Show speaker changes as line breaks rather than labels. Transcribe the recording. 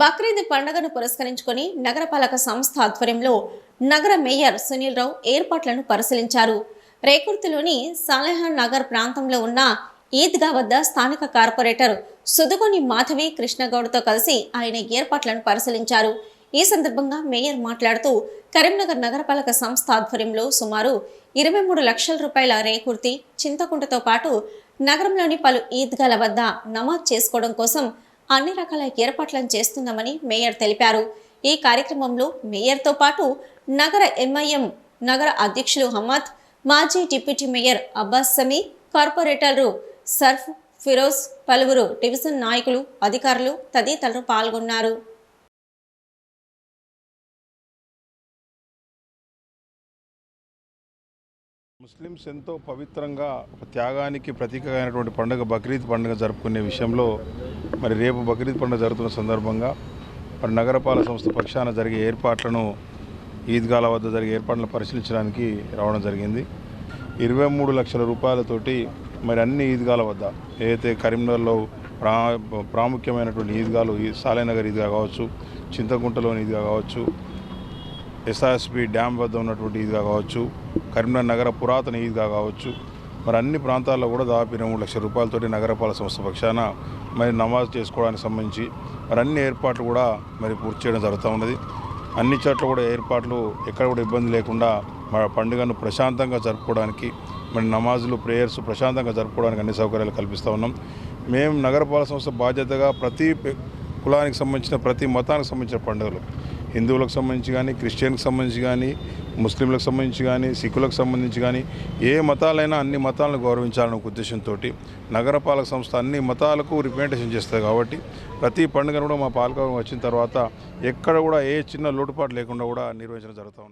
బక్రీద్ పండుగను పురస్కరించుకొని నగరపాలక సంస్థ ఆధ్వర్యంలో నగర మేయర్ సునీల్ రావు ఏర్పాట్లను పరిశీలించారు. రేకుర్తిలోని సాలెహాన్ నగర్ ప్రాంతంలో ఉన్న ఈద్గా వద్ద స్థానిక కార్పొరేటర్ సుదుగోని మాధవి కృష్ణగౌడ్తో కలిసి ఆయన ఏర్పాట్లను పరిశీలించారు. ఈ సందర్భంగా మేయర్ మాట్లాడుతూ కరీంనగర్ నగరపాలక సంస్థ ఆధ్వర్యంలో సుమారు ఇరవై మూడు లక్షల రూపాయల రేకుర్తి చింతకుంటతో పాటు నగరంలోని పలు ఈద్గాల వద్ద నమాజ్ చేసుకోవడం కోసం అన్ని రకాల ఏర్పాట్లను చేస్తున్నామని మేయర్ తెలిపారు. ఈ కార్యక్రమంలో మేయర్తో పాటు నగర ఎంఐఎం నగర అధ్యక్షులు హమ్మద్ మాజీ డిప్యూటీ మేయర్ అబ్బాస్ సమీ కార్పొరేటర్లు సర్ఫ్ ఫిరోజ్ పలువురు డివిజన్ నాయకులు అధికారులు తదితరులు పాల్గొన్నారు.
ముస్లిమ్స్ ఎంతో పవిత్రంగా త్యాగానికి ప్రతీకగా అయినటువంటి పండుగ బక్రీద్ పండుగ జరుపుకునే విషయంలో మరి రేపు బక్రీద్ పండుగ జరుగుతున్న సందర్భంగా మరి నగరపాలక సంస్థ పక్షాన జరిగే ఏర్పాట్లను ఈద్గాల వద్ద జరిగే ఏర్పాట్లను పరిశీలించడానికి రావడం జరిగింది. ఇరవై మూడు లక్షల రూపాయలతోటి మరి అన్ని ఈద్గాల వద్ద ఏదైతే కరీంనగర్లో ప్రా ప్రాముఖ్యమైనటువంటి ఈద్గాలు ఈ సాలేనగర్ ఈద్గా కావచ్చు చింతకుంటలోని ఈద్గా కావచ్చు ఎస్ఆర్ఎస్పి డ్యామ్ వద్ద ఉన్నటువంటి ఈద్గా కావచ్చు కరీంనగర్ నగర పురాతన ఈద్గా కావచ్చు మరి అన్ని ప్రాంతాల్లో కూడా దాదాపు ఇరవై మూడు లక్షల రూపాయలతోటి నగరపాలక సంస్థ పక్షాన మరి నమాజ్ చేసుకోవడానికి సంబంధించి మరి అన్ని ఏర్పాట్లు కూడా మరి పూర్తి చేయడం జరుగుతూ ఉన్నది. అన్ని చోట్ల కూడా ఏర్పాట్లు ఎక్కడ కూడా ఇబ్బంది లేకుండా మన పండుగను ప్రశాంతంగా జరుపుకోవడానికి మరి నమాజులు ప్రేయర్స్ ప్రశాంతంగా జరుపుకోవడానికి అన్ని సౌకర్యాలు కల్పిస్తూ ఉన్నాం. మేము నగరపాలక సంస్థ బాధ్యతగా ప్రతి కులానికి సంబంధించిన ప్రతి మతానికి సంబంధించిన పండుగలు. హిందువులకు సంబంధించి కానీ క్రిస్టియన్కి సంబంధించి కానీ ముస్లింలకు సంబంధించి కానీ సిక్కులకు సంబంధించి కానీ ఏ మతాలైనా అన్ని మతాలను గౌరవించాలనే ఒక ఉద్దేశంతో నగరపాలక సంస్థ అన్ని మతాలకు రిప్రజెంటేషన్ చేస్తుంది కాబట్టి ప్రతి పండుగను కూడా మా పాలకవర్గం వచ్చిన తర్వాత ఎక్కడ కూడా ఏ చిన్న లోటుపాటు లేకుండా కూడా నిర్వహించడం జరుగుతూ ఉంది.